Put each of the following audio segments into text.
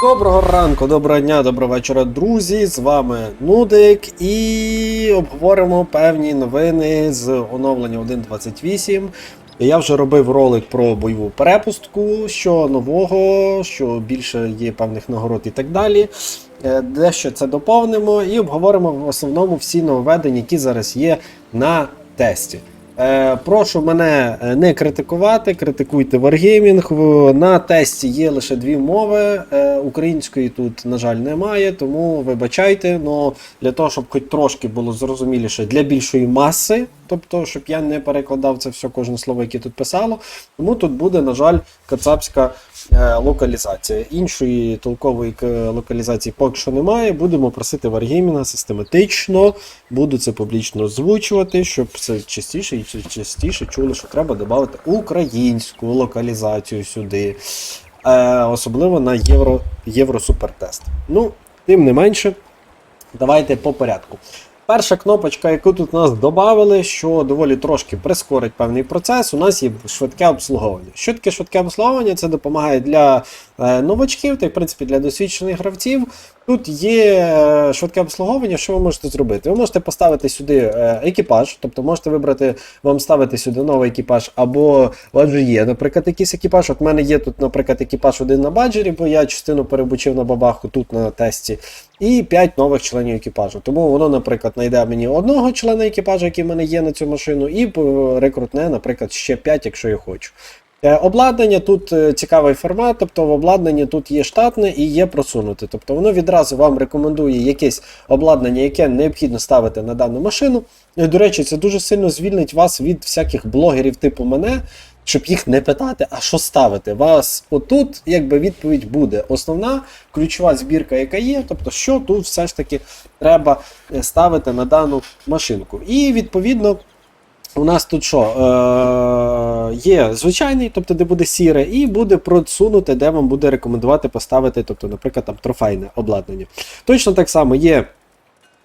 Доброго ранку, доброго дня, доброго вечора, друзі. З вами Нудик і обговоримо певні новини з оновлення 1.28. Я вже робив ролик про бойову перепустку, що нового, що більше є певних нагород і так далі. Е, Дещо це доповнимо і обговоримо в основному всі нововведення, які зараз є на тесті. Е, прошу мене е, не критикувати, критикуйте Wargaming. На тесті є лише дві мови. Е, української тут, на жаль, немає, тому вибачайте. Но для того, щоб хоч трошки було зрозуміліше для більшої маси, тобто, щоб я не перекладав це все кожне слово, яке тут писало. Тому тут буде, на жаль, кацапська локалізація. Іншої толкової локалізації поки що немає. Будемо просити Wargaming систематично, буду це публічно озвучувати, щоб це частіше і частіше чули, що треба додати українську локалізацію сюди. Е, особливо на Євро, Євросупертест. Ну, тим не менше, давайте по порядку. Перша кнопочка, яку тут нас додали, що доволі трошки прискорить певний процес, у нас є швидке обслуговування. Що таке швидке обслуговування? Це допомагає для е, новачків та, в принципі, для досвідчених гравців. Тут є е, швидке обслуговування, що ви можете зробити? Ви можете поставити сюди е, екіпаж, тобто можете вибрати, вам ставити сюди новий екіпаж, або у вас вже є, наприклад, якийсь екіпаж. От в мене є тут, наприклад, екіпаж один на баджері, бо я частину перебучив на бабаху тут на тесті, і 5 нових членів екіпажу. Тому воно, наприклад, знайде мені одного члена екіпажу, який в мене є на цю машину, і е, рекрутне, наприклад, ще 5, якщо я хочу. Е, Обладнання тут е, цікавий формат, тобто в обладнанні тут є штатне і є просунуте. Тобто воно відразу вам рекомендує якесь обладнання, яке необхідно ставити на дану машину. І, до речі, це дуже сильно звільнить вас від всяких блогерів типу мене, щоб їх не питати, а що ставити. Вас отут, якби відповідь буде. Основна ключова збірка, яка є, тобто, що тут все ж таки треба е, ставити на дану машинку. І відповідно. У нас тут що? Е, є звичайний, тобто де буде сіре, і буде просунуте, де вам буде рекомендувати поставити, тобто, наприклад, там трофейне обладнання. Точно так само є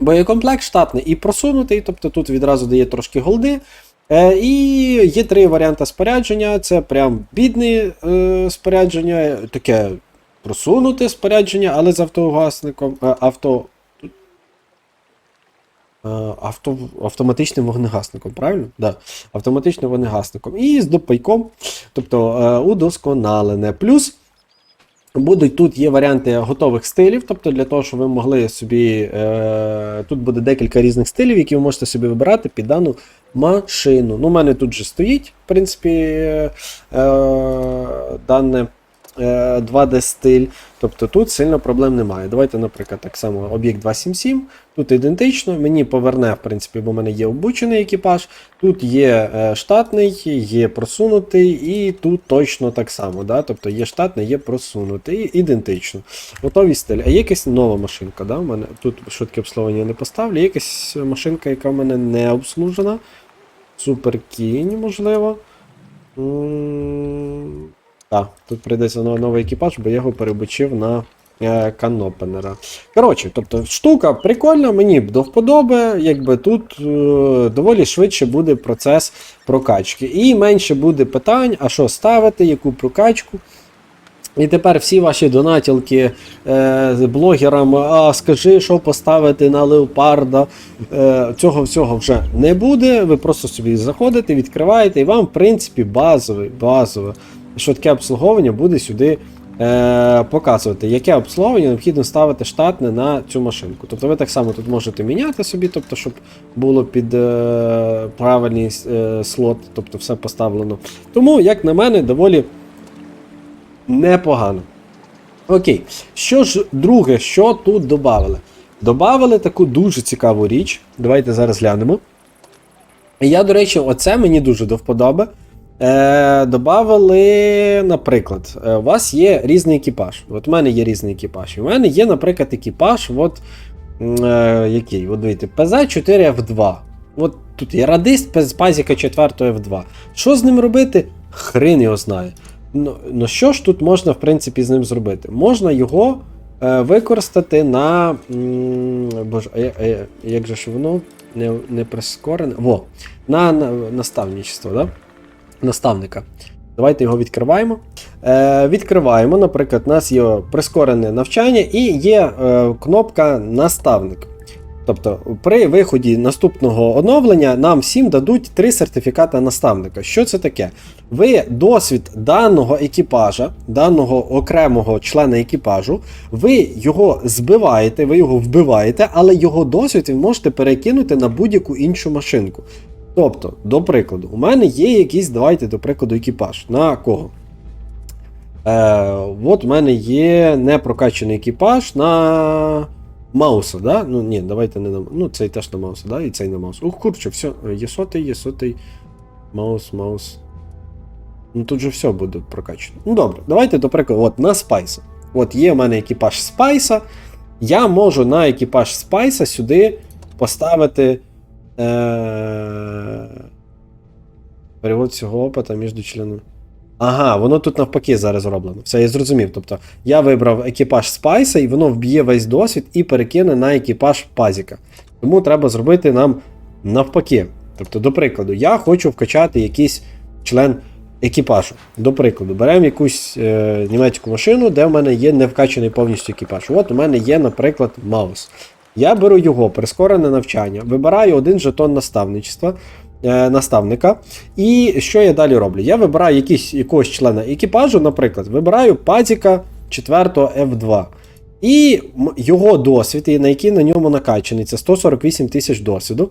боєкомплект штатний і просунутий, тобто тут відразу дає трошки голди. Е, і є три варіанти спорядження: це прям бідне е, спорядження, таке просунуте спорядження, але з автогасником. Е, авто, авто, автоматичним вогнегасником, правильно? Да. Автоматичним вогнегасником. І з допайком, тобто е, удосконалене. Плюс будуть тут є варіанти готових стилів, тобто для того, щоб ви могли собі. Е, тут буде декілька різних стилів, які ви можете собі вибирати під дану машину. Ну, у мене тут же стоїть, в принципі, е, е, дане. Е, 2D стиль, тобто тут сильно проблем немає. Давайте, наприклад, так само об'єкт 277, тут ідентично, мені поверне, в принципі, бо в мене є обучений екіпаж, тут є е, штатний, є просунутий, і тут точно так само. Да? Тобто є штатний, є просунутий, ідентично. Готові стиль. А є якась нова машинка, да? в мене тут швидке обслуговування не поставлю. Є якась машинка, яка в мене не обслужена. Суперкінь, можливо. Так, тут прийдеться но- новий екіпаж, бо я його перебучив на е, канопенера. Коротше, тобто штука прикольна, мені до вподоби, якби тут е, доволі швидше буде процес прокачки. І менше буде питань, а що ставити, яку прокачку. І тепер всі ваші донатілки е, блогерам, а скажи, що поставити на леопарда. Е, цього всього вже не буде. Ви просто собі заходите, відкриваєте, і вам, в принципі, базове, базове швидке обслуговування буде сюди е, показувати, яке обслуговування необхідно ставити штатне на цю машинку. Тобто ви так само тут можете міняти собі, тобто, щоб було під е, правильний е, слот, тобто все поставлено. Тому, як на мене, доволі непогано. Окей, що ж друге, що тут додали? Добавили таку дуже цікаву річ. Давайте зараз глянемо. І Я, до речі, оце мені дуже до вподоби. Е, добавили, наприклад, е, у вас є різний екіпаж. От у мене є різний екіпаж. У мене є, наприклад, екіпаж, от, е, який? От дивіться, ПЗ-4F2. От тут є радист з пазіка 4 F2. Що з ним робити? Хрен його знає. Ну, ну що ж тут можна, в принципі, з ним зробити? Можна його е, використати на. М, боже, а я- як же ж воно не, не прискорене? Во, на, на наставничество, да? Наставника. Давайте його відкриваємо. Е, відкриваємо, наприклад, у нас є прискорене навчання і є е, кнопка наставник. Тобто, при виході наступного оновлення нам всім дадуть три сертифіката наставника. Що це таке? Ви досвід даного екіпажа, даного окремого члена екіпажу, ви його збиваєте, ви його вбиваєте, але його досвід ви можете перекинути на будь-яку іншу машинку. Тобто, до прикладу, у мене є якийсь, давайте, до прикладу, екіпаж. На кого? Е, от у мене є непрокачаний екіпаж на Мауса, да? Ну ні, давайте не на Ну, цей теж на Мауса, да? І цей на Мауса. Ух, курче, все. Є сотий, є сотий. Маус, маус. Ну тут же все буде прокачано. Ну добре, давайте, до прикладу, от на Спайса. От є у мене екіпаж Спайса. Я можу на екіпаж Спайса сюди поставити. Е... Перевод цього опита між членами. Ага, воно тут навпаки зараз зроблено. Все, я зрозумів. Тобто я вибрав екіпаж Спайса, і воно вб'є весь досвід і перекине на екіпаж Пазіка. Тому треба зробити нам навпаки. Тобто, до прикладу, я хочу вкачати якийсь член екіпажу. До прикладу, беремо якусь е, німецьку машину, де в мене є не вкачаний повністю екіпаж. От у мене є, наприклад, Маус. Я беру його, прискорене навчання, вибираю один жетон наставничества. е, Наставника. І що я далі роблю? Я вибираю якийсь, якогось члена екіпажу, наприклад, вибираю Пазіка 4 F2. І його досвід, і на який на ньому накачаний, це 148 тисяч досвіду,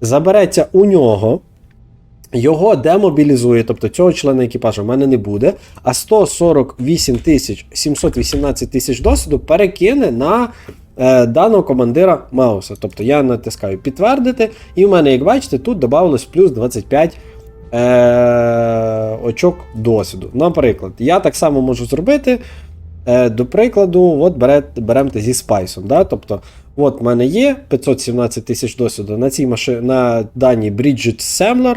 забереться у нього. Його демобілізує, тобто цього члена екіпажу в мене не буде. А 148 тисяч 718 тисяч досвіду перекине на даного командира Мауса. Тобто я натискаю підтвердити, і в мене, як бачите, тут додавалось плюс 25 е, очок досвіду. Наприклад, я так само можу зробити. Е, до прикладу, от бере, беремте зі спайсом. Да? Тобто, от в мене є 517 тисяч досвіду на цій машині, на даній Bridget Semler.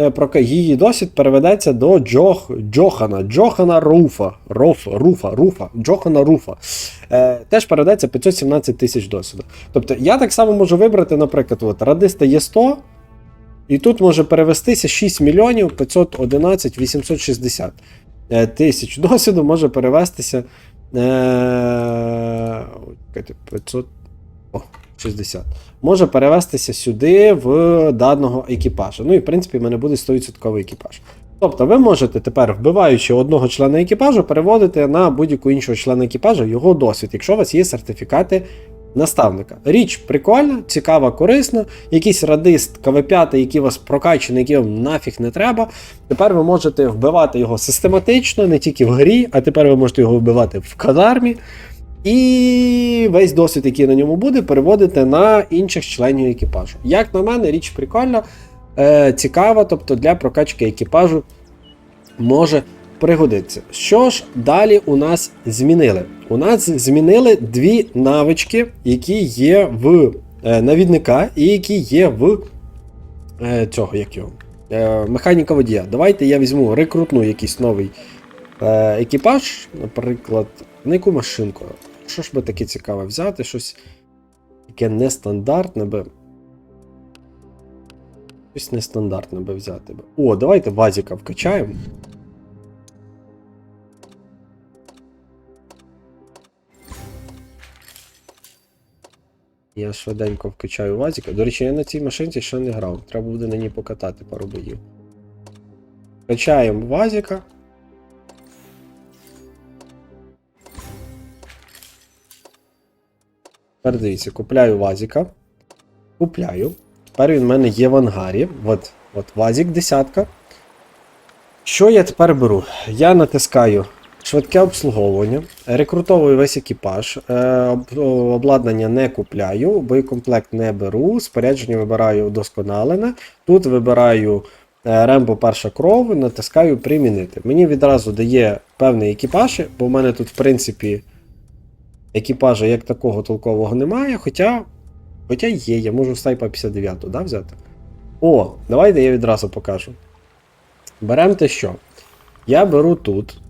Е, Про її досвід переведеться до Джох, Джохана, Джохана Руфа, Роф, Руфа, Руфа, Джохана Руфа. Е, теж переведеться 517 тисяч досвіду. Тобто я так само можу вибрати, наприклад, от, радиста є 100, і тут може перевестися 6 мільйонів 511 860 е, тисяч досвіду може перевестися е, 500, о, 60. Може перевестися сюди в даного екіпажа. Ну і в принципі в мене буде 100% екіпаж. Тобто ви можете тепер, вбиваючи одного члена екіпажу, переводити на будь-яку іншого члена екіпажу його досвід, якщо у вас є сертифікати наставника. Річ прикольна, цікава, корисна. Якийсь радист КВ5, який вас прокачаний, який вам нафіг не треба. Тепер ви можете вбивати його систематично, не тільки в грі, а тепер ви можете його вбивати в казармі. І весь досвід, який на ньому буде, переводити на інших членів екіпажу. Як на мене, річ прикольна, е, цікава, тобто для прокачки екіпажу може пригодитися. Що ж далі у нас змінили? У нас змінили дві навички, які є в е, навідника і які є в е, цього, як його, е, механіка водія. Давайте я візьму, рекрутну якийсь новий е, екіпаж, наприклад, на яку машинку. Що ж би таке цікаве взяти? Щось таке нестандартне би. Щось нестандартне би взяти. би. О, давайте Вазіка вкачаємо. Я швиденько вкачаю Вазіка. До речі, я на цій машинці ще не грав. Треба буде на ній покатати пару боїв. Качаємо Вазіка. Тепер дивіться, купляю Вазіка. Купляю. Тепер він в мене є в ангарі. От, от Вазік десятка. Що я тепер беру? Я натискаю швидке обслуговування, рекрутовую весь екіпаж, е, обладнання не купляю, боєкомплект не беру, спорядження вибираю удосконалене. Тут вибираю е, Рембо перша кров, натискаю примінити. Мені відразу дає певний екіпаж, бо в мене тут, в принципі, екіпажа як такого толкового немає, хоча, хоча є, я можу Снайпа 59 да, взяти. О, давайте я відразу покажу. Беремо те що? Я беру тут.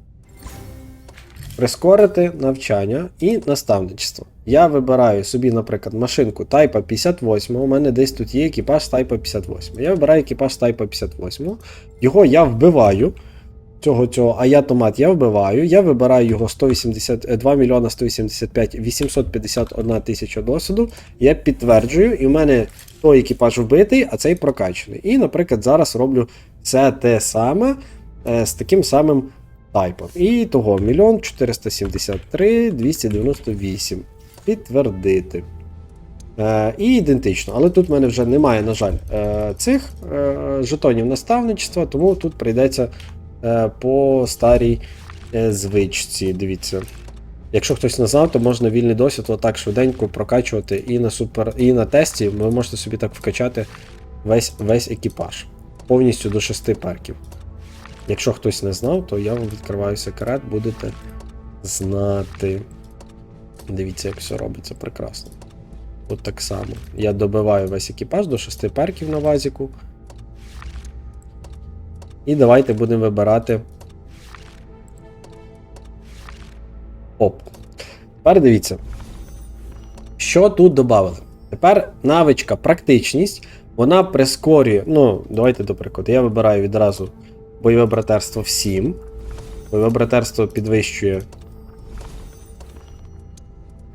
Прискорити навчання і наставничество. Я вибираю собі, наприклад, машинку Type 58. У мене десь тут є екіпаж Type 58. Я вибираю екіпаж Type 58. Його я вбиваю. Цього цього, а я томат я вбиваю, я вибираю його 180, е, 2 мільйона 185 851 тисяча досвіду, я підтверджую, і в мене той екіпаж вбитий, а цей прокачаний. І, наприклад, зараз роблю все те саме е, з таким самим тайпом. І того 1 473 298. Підтвердити. Е, і ідентично. Але тут в мене вже немає, на жаль, е, цих е, жетонів наставничества, тому тут прийдеться е, по старій е, звичці. Дивіться. Якщо хтось не знав, то можна вільний досвід отак швиденько прокачувати і на супер, і на тесті ви можете собі так вкачати весь, весь екіпаж. Повністю до 6 перків. Якщо хтось не знав, то я вам відкриваю секрет, будете знати. Дивіться, як все робиться прекрасно. От так само. Я добиваю весь екіпаж до 6 перків на вазіку. І давайте будемо вибирати. Оп. Тепер дивіться. Що тут додали? Тепер навичка практичність, вона прискорює. Ну, давайте до прикладу. Я вибираю відразу бойове братерство всім. Бойове братерство підвищує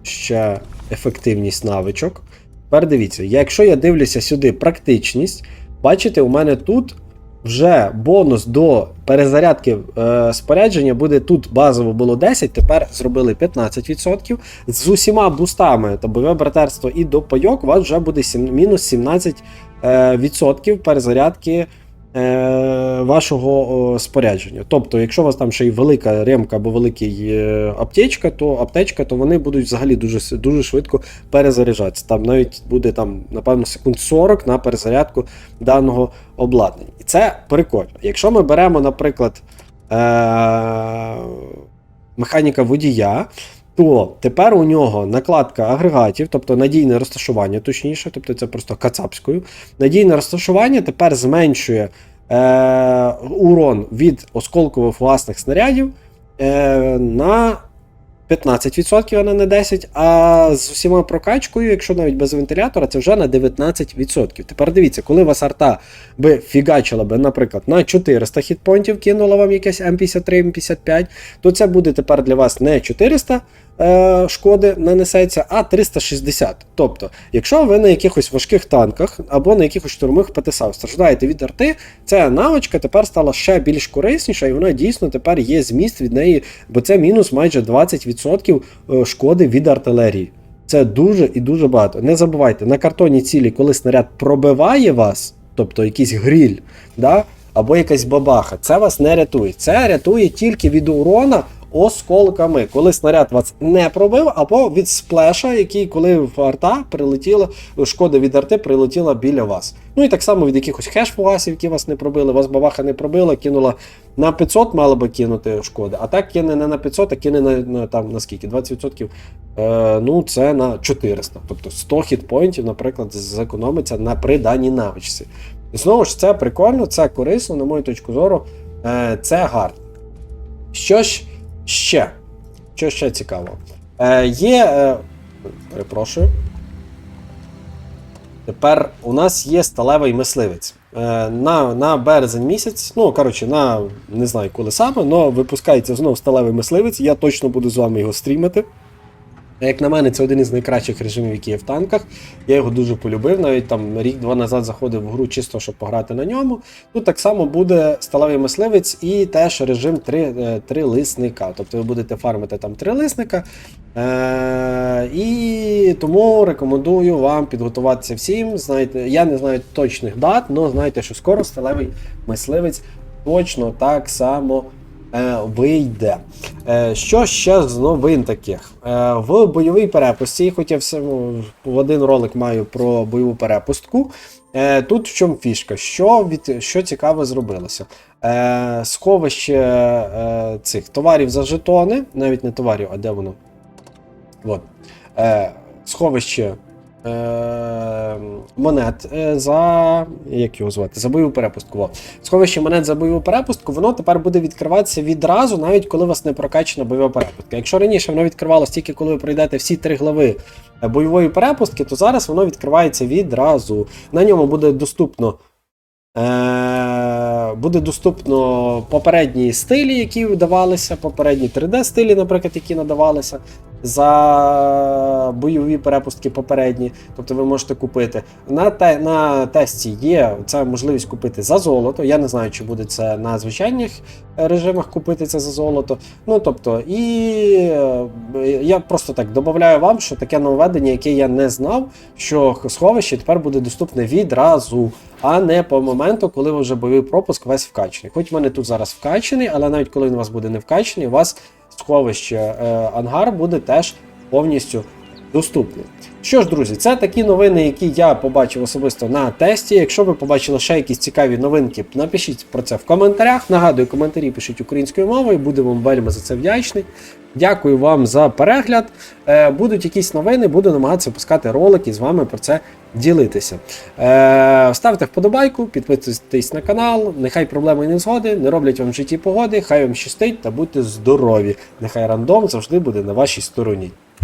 ще ефективність навичок. Тепер дивіться, якщо я дивлюся сюди практичність, бачите, у мене тут вже бонус до перезарядки е, спорядження буде тут базово було 10, тепер зробили 15%. З усіма бустами та бойове братерство і до пайок у вас вже буде мінус 17% е, відсотків перезарядки вашого спорядження. Тобто, якщо у вас там ще й велика ремка або великий е, аптечка, то аптечка, то вони будуть взагалі дуже, дуже швидко перезаряджатися. Там навіть буде там, напевно, секунд 40 на перезарядку даного обладнання. І це прикольно. Якщо ми беремо, наприклад, е- механіка водія. То тепер у нього накладка агрегатів, тобто надійне розташування, точніше, тобто це просто кацапською. Надійне розташування тепер зменшує е, урон від осколкових власних снарядів е, на 15%, а не на 10%, а з усіма прокачкою, якщо навіть без вентилятора, це вже на 19%. Тепер дивіться, коли вас арта би фігачила би, наприклад, на 400 хітпонтів, кинула вам якесь М53, М55, то це буде тепер для вас не 400 е, шкоди нанесеться, а 360. Тобто, якщо ви на якихось важких танках або на якихось штурмових ПТСА страждаєте від арти, ця навичка тепер стала ще більш корисніша, і вона дійсно тепер є зміст від неї, бо це мінус майже 20% е, шкоди від артилерії. Це дуже і дуже багато. Не забувайте, на картоні цілі, коли снаряд пробиває вас, тобто якийсь гріль, да, або якась бабаха, це вас не рятує. Це рятує тільки від урона осколками, коли снаряд вас не пробив, або від сплеша, який, коли в арта прилетіла, шкода від арти прилетіла біля вас. Ну і так само від якихось хеш-фугасів, які вас не пробили, вас бабаха не пробила, кинула на 500, мала би кинути шкоди, а так кине не на 500, а кине на, на, там, на скільки? 20%. Е, ну, це на 400. Тобто 100 хітпоінтів, наприклад, зекономиться на приданій навичці. І знову ж це прикольно, це корисно, на мою точку зору, е, це гарно. Що ж ще? Що ще цікаво? Е, є. Е, перепрошую. Тепер у нас є сталевий мисливець. Е, на, на березень місяць, ну коротше, на не знаю коли саме, але випускається знову сталевий мисливець. Я точно буду з вами його стрімити. Як на мене, це один із найкращих режимів, які є в танках. Я його дуже полюбив. Навіть там рік-два назад заходив в гру чисто, щоб пограти на ньому. Тут так само буде сталевий мисливець і теж режим три, е, три лисника. Тобто ви будете фармити там три лисника. Е- і тому рекомендую вам підготуватися всім. Знаєте, я не знаю точних дат, але знайте, що скоро сталевий мисливець точно так само вийде. Е, що ще з новин таких? Е, в бойовій перепустці, хоч я все, ну, в один ролик маю про бойову перепустку. Е, тут в чому фішка? Що, від, що цікаве зробилося? Е, сховище е, цих товарів за жетони, навіть не товарів, а де воно? От. Е, сховище е, монет е, за. Як його звати? За бойову перепустку. Во. Сховище монет за бойову перепустку, воно тепер буде відкриватися відразу, навіть коли у вас не прокачана бойова перепустка. Якщо раніше воно відкривалося тільки коли ви пройдете всі три глави е, бойової перепустки, то зараз воно відкривається відразу. На ньому буде доступно Е, буде доступно попередні стилі, які видавалися, попередні 3D-стилі, наприклад, які надавалися за бойові перепустки попередні. Тобто ви можете купити. На, те, на тесті є ця можливість купити за золото. Я не знаю, чи буде це на звичайних режимах купити це за золото. Ну тобто, і е, я просто так додаю вам, що таке нововведення, яке я не знав, що сховище тепер буде доступне відразу, а не по моменту, коли вже бойовий пропуск весь вкачений. Хоч в мене тут зараз вкачений, але навіть коли він у вас буде не вкачений, у вас сховище е, ангар буде теж повністю доступний. Що ж, друзі, це такі новини, які я побачив особисто на тесті. Якщо ви побачили ще якісь цікаві новинки, напишіть про це в коментарях. Нагадую, коментарі пишіть українською мовою, буду вам вельми за це вдячний. Дякую вам за перегляд. Е, будуть якісь новини, буду намагатися пускати ролики з вами про це ділитися. Е, ставте вподобайку, підписуйтесь на канал. Нехай проблеми і не згоди, не роблять вам в житті погоди. Хай вам щастить та будьте здорові. Нехай рандом завжди буде на вашій стороні.